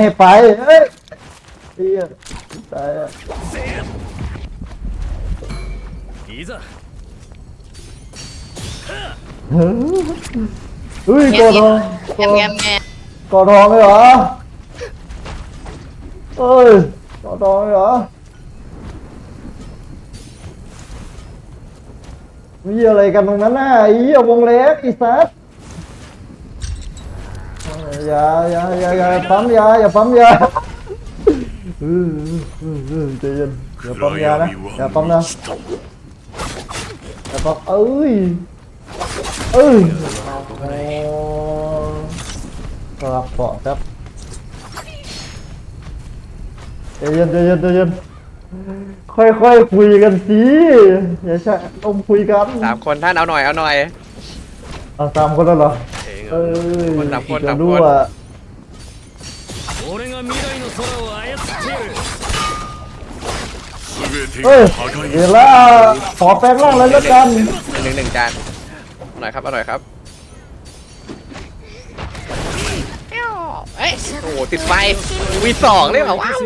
ให้ไปเฮ้ยเฮียตายอะいざเฮ้ยกอทองแงมแงมแงมกอทองเลยเหรอเอ้ยกอทองเลยเหรอมีอะไรกันตรงนั้นน่ะไอ้เหี้ยวงเล็กไอีสัส อย่าอย่าอย่าอย่าปั๊มยาอย่าปั๊มยาเออเออเออใจเย็นอย่าปั๊มยานะอย่าปั๊มนะอย่าปั๊มเอ้ยเอ้ยโอ้ครับเกาะครับใจเย็นใจเย็นใจเย็นค่อยๆคุยกันสิอย่าใช่ต้องคุยกันสามคนท่านเอาหน่อยเอาหน่อยเอาสามคนแล้วเหรอ手 เอ้ が ย คนนับคน จะ นับ ดู คน อ่ะ 俺が未来の空を操っている全て เฮ้ย が破壊 เดี๋ยวละขอแปลงร่างเลยแล้วกัน หนึ่งหนึ่งจานเอาหน่อยครับเอาหน่อยครับ เอ้ย โอ้โหติดไฟวีสองเลยเหรอว้าว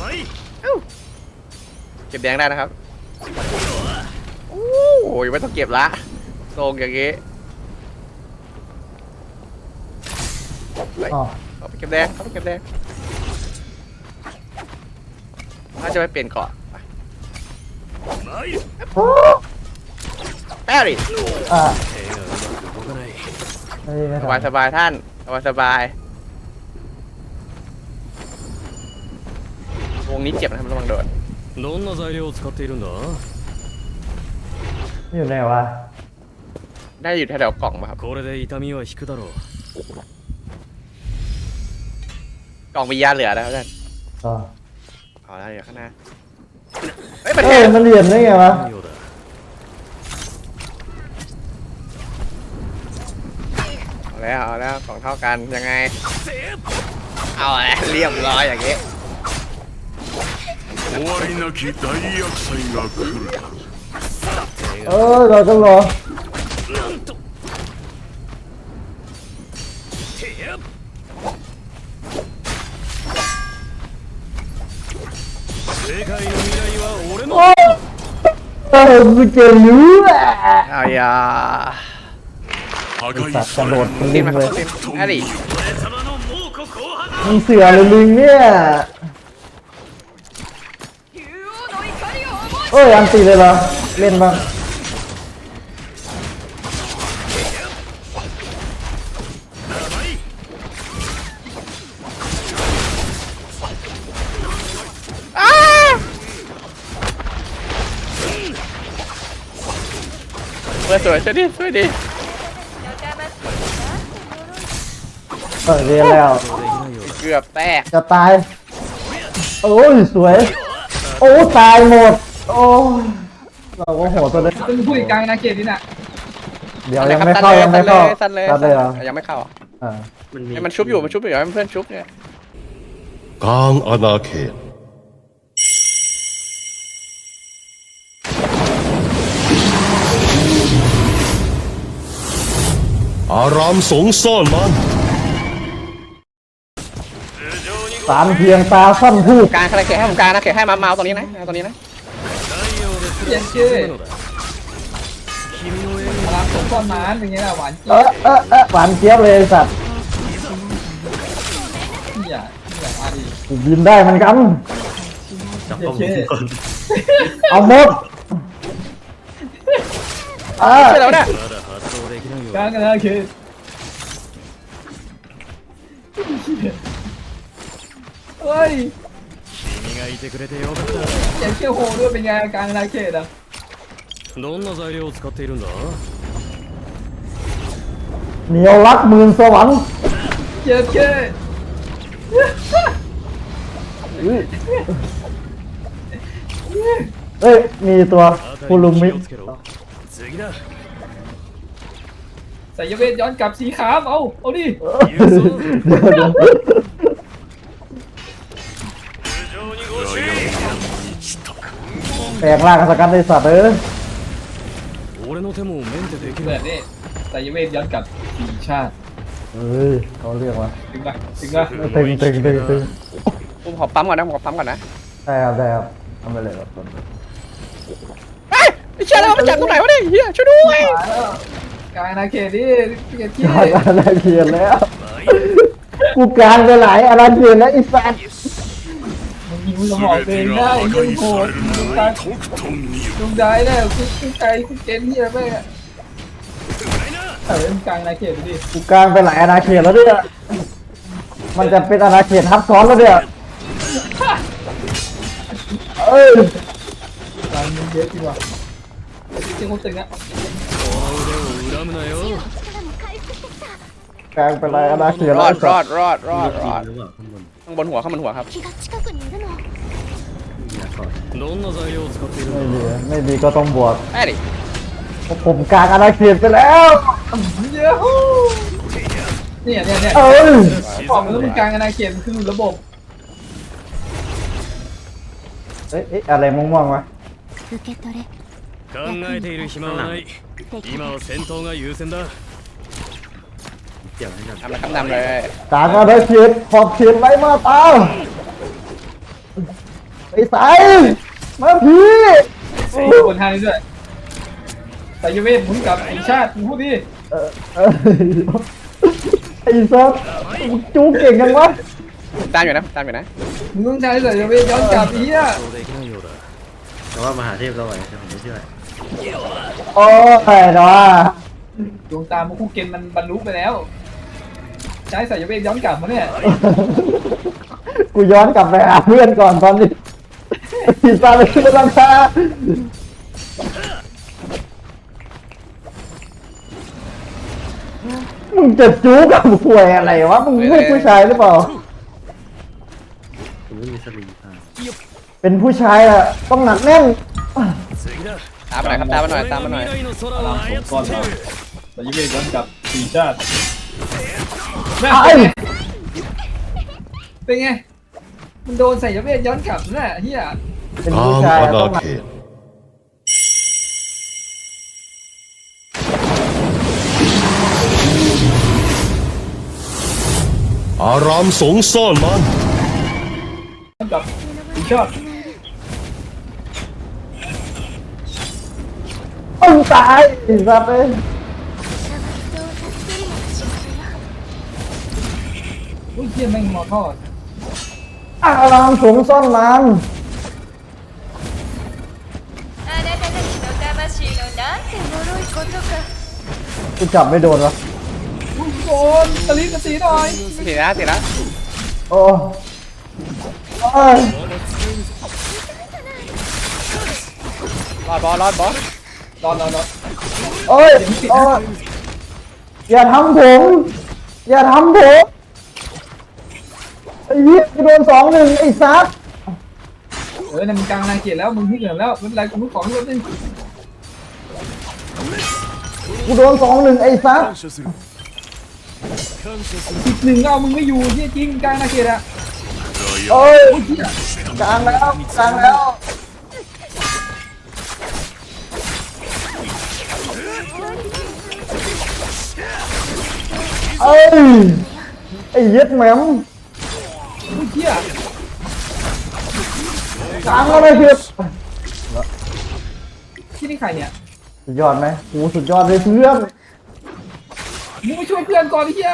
甘い เก็บแดงได้นะครับโอ้โหยังไม่ต้องเก็บละทรงอย่างงี้ อ๋อ เอาไปเก็บแดงเอาไปเก็บแดงน่าจะไม่เปลี่ยนเกาะไป 甘い แปรี่ อ่ะ 手がうまく動かない นี่ไม่ สบาย ทัน สบายท่านสบายสบาย วงนี้เจ็บนะครับระวังโดน どんな材料を使っているんだ นี่อยู่ไหนวะ ได้อยู่แถวๆกล่องป่ะครับ これで痛みは引くだろう กล่องมียาเหลือนะครับท่าน อ๋อ เอาแล้วเดี๋ยวข้างหน้าเฮ้ยมัน เอ้ แท ย ง มันเหรียญได้ไงวะ ようだ เอาแล้วเอาแล้วกล่องเท่ากันยังไง เอาแล้วเรียบร้อยอย่างงี้ 終わりなき大厄災が来る เออเราต้องรอ โอ้เออกูจะรู้อะเอาอย่าสัตว์กระโดดลิงเลยอะไรมึงเสือเลยลิงเนี่ยเอ้ยอันตีเลยเหรอเล่นบ้าง วยช่วยดิช่วยดิเออเรียนแล้ว เกือบแตกจะตาย โอ้ยสวย โอ้ตายหมด โอ้ยเราก็โหดตัวเลยเป็นผู้จัดการนาเกตนี่น่ะเดี๋ยวยังไม่เข้ายังไม่เข้าสั้นเลยตัดเลยเหรอยังไม่เข้าอ่าให้มันชุบอยู่มันชุบอยู่ให้เพื่อนชุบเนี่ยกลางอาณาเขต อารามสงซ่อนมันสามเพียงตาซ่อนผู้การใครเขให้ผมการนะเขให้มาเมาตรงนี้นะตรงนี้นะเยนชื่อรักสมก้อนน้ำอย่างเงี้ยหวานเจี๊ยบเออเออหวานเจี๊ยบเลยสัตว์เยเนี่ยมาดิกูบินได้มันกั้นเอาหมดเออช่วยเราเนี่ย まだ発動できないよ กลางนาเกตเฮ้ย 君がいてくれてよかっ อย่าเชี่ยวโหด้วยเป็นไงกลางนาเกตอ่ะ たどんな材料を使っているんだ เหนียวรักหมื่นสวรรค์ เจ็บเช่ เอ้ย มีตัวคุลุ 辺り มิ に気をつけろ次だ สายเวทย้อนกลับสีขาวเอาเอาดิ เดี๋ยวเดี๋ยว 上にご注意 แปลงร่างสกัดไอสัตว์เออ 俺の手もメンテでき เปิ る ดนี่สายเวทย้อนกลับสีชาติ เฮ้ยเขาเรียกว่า ถึงปะถึงปะ ตึงตึงตึงตึง ผมขอปั๊มก่อนนะผมขอปั๊มก่อนนะ ได้ครับได้ครับทำไปเลยครับ เฮ้ยไอ้เชี่ยแล้วมันจับตรงไหนวะเนี่ยเฮียช่วยด้วย ตายแ ลางนาเขตดิเกียรตที่อาณาเขตแล้วกูกลางไปหลายอาณาเขตแล้วอีสัตว์มึงยิงหมองตัเองได้มึงโหดมึงตายมึงได้แล้วกูกูไกลกูเกณฑ์ที่อะไรม่เออมึงกลางนาเขตดิกูกลางไปหลายนาณาเขตแล้วด้วยมันจะเป็นนาณาเขตทับซ้อนแล้วด้วยเอ้ยกลางมึงเยอะจริงว่ะเจ้าคนตึงอะ 腕を恨むなよ กลางไปหลายอาณาเขียน ร แล้ว อ ไอ้ ดร สั อ ต ด ว์ รอดรอดรอด หรือเปล่าข้างบน ข้างบนหัวข้างบนหัวครับ 気が近くにいるのどんな材料を使っている ไม่ ん ดี だ ไม่ดีก็ต้องบวก แม่ดิ ผมกลางอาณาเขียนไปแล้ว เยอะเนี่ยเนี่ยเนี่ย เอ้ย บอกแล้วมึงกลางอาณาเขตมันคือระบบ เอ้ยเอ๊ะอะไรม่วงๆวะ 受け取れ 考えている暇はない今は戦闘が優先だ เกี่ยวให้กับ ทำเลยครับทำเลย กลางอาณาเขียนขอบเขียนไรมาตาไอ้สายมาพี่ ไอ้คนท่านี้ด้วยสายเวทหมุนกับไอชาติมึงพูดดิ เออเออไอ้ซับจูเก่งยังวะ ตามอยู่นะตามอยู่นะ มึงต้องใช้สายเวทย้อนกลับอีอ่ะ そうできないようだ แต่ว่ามหาเทพเราไหวแต่ผมไม่เชื่อ โอ้ยนะว่าดวงตามุคุเกนมันบรรลุไปแล้ว ใช้สายเวทย้อนกลับมาเนี่ยกูย้อนกลับไปหาเพื่อนก่อนตอนนี้อีซาเลยขึ้นราคามึงจะจู้กับหวยอะไรวะ มึงไม่ผู้ชายหรือเปล่า ผมไม่มีสลิงอ่าเป็นผู้ชายอะต้องหนักแน่น次だตามมาหน่อยครับตามมาหน่อยตามมาหน่อยอารามสมก่อนเราเรายิ่งไปย้อนกลับสี่ชาติแม่เป็นไง มันโดนใส่ยาเวทย้อนกลับน่ะเฮียเป็นผู้ชายต้องอารามสงซ่อนมันนกลับสี่ชาติ งตายอีสัตว์เลย อุ้ยเฮียแม่งมอทอด อารามสูงซ่อนมัน あなたたちの魂のなんて脆いことか กูจับไม่โดนวะ อุ้ยโดนตะลิกระสีหน่อย ทีนะทีนะ โอ้โอ้ย รอดบอสรอดบอส รอรอรอโอ้ยโอ้ยอย่าทำผม อย่าทำผมไอ้เหี้ยกูโดนสองหนึ่งไอ้ซัดเออเนี่ยมึงกลางนายเกียรแล้วมึงที่เหลือแล้วไม่เป็นไรกูมึงของรถนึงกูโดนสองหนึ่งไอ้ซัดอีกหนึ่งเอามึงไม่อยู่เฮียจริงกลางนายเกียรอะโอ้ยโอ้ยเฮียกลางแล้วกลางแล้ว อ้ยไอ้เย็ดแหมม โอ้ยเฮีย กลางแล้วนะเพื่อน ที่นี่ใครเนี่ย สุดยอดไหมโอ้สุดยอดเลยเพื่อน มึงไปช่วยเพื่อนก่อนไอ้เฮีย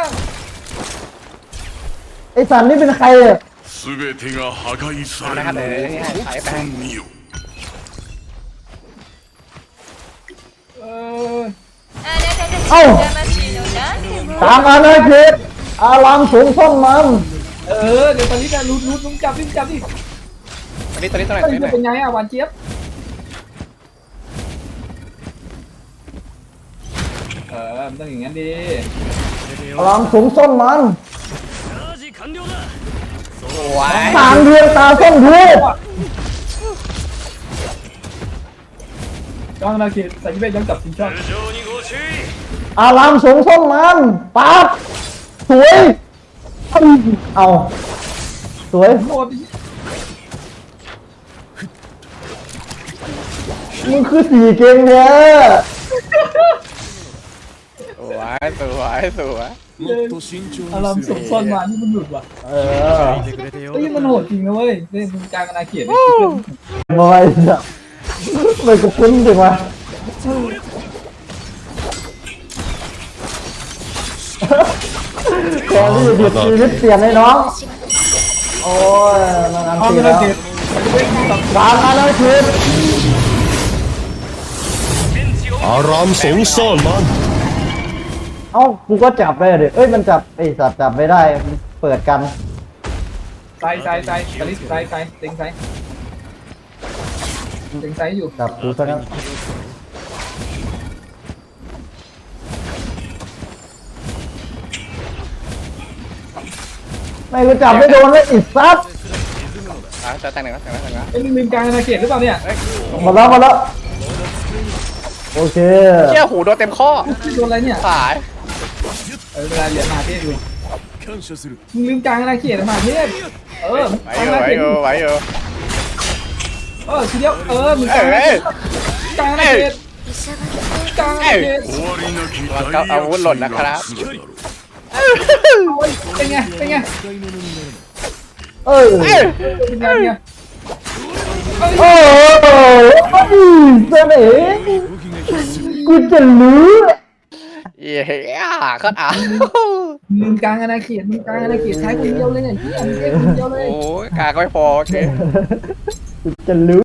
ไอ้สันนี่เป็นใครอ่ะ すべてが破壊されるのをとくと見よ เออ あなた ตามอาณาเขตอารามสูงซ่องมันเออเดี๋ยวตอนนี้นะรูดรูดลุงจับลุงจับที่ตอนนี้ตอนนี้ตอนไหนตอนนี้ไเป็นไงอะวันเจี๊ยบเออมันต้องอย่างงั้นดีอารามสูงซ่องมันสต่างเดือนตาซ่องทูก้องนาคิตใส่เป็นยังจับสินชอบ อารามสูงส้มมันปั๊บสวยเอาสวยมึงคือสี่เก่งแท้สวยสวยสวยอารามณ์สมซ่อนมาที่มันหยุดว่ะเออเฮ้ยมันโหดจริงนะเว้ยเล่นกลางนาณาเขตบอยไม่กระพุ้นจริงวะ แครี่เบียดชีวิตเปลี่ยนเลยน้อง โอ้ยมันอันตรายตามมาแล้วคืนอารามสงซ่อนมันเอ้ากูก็จับได้เลยเอ้ยมันจับไอสัตว์จับไม่ได้เปิดกันใส่ใซไซไซใส่ใส่ติงใส่ติงใส่อยู่จับกูซะงั้น ไม่กูจับไม่โดนเลยอิสซับอะจแต่งหนึ่งนะแต่งนะแต่งนะไอ้นี่ลืมกลางอาณาเขตหรือเปล่าเนี่ยมาแล้วมาแล้วโอเคเจ้าหูโดนเต็มข้อโดนอะไรเนี่ยสายเวลาเหรียญมาเทพอยู่มึงลืมกลางอาณาเขตมาเทพเออไปวอยู่ไปวอยู่ไปวอยู่เออทีเดียวเออมึงกางอาณาเกลางอาณเขตกลางอาณาเขตเอาอาวุธหล่นนะครับ อ้ยเป็นไงเป็นไงเอ้ยเป็นไงเนี่ยโอ้โหเสน่ห์กูจะรู้เย้ก็อะลืมกลางอาณาเขตมึงกลางอาณาเขตใช้คนเดียวเลยเนี่ยเฮียมึงเล่นคนเดียวเลยโอ้ยกาก็ไม่พอโอเคกูจะรู้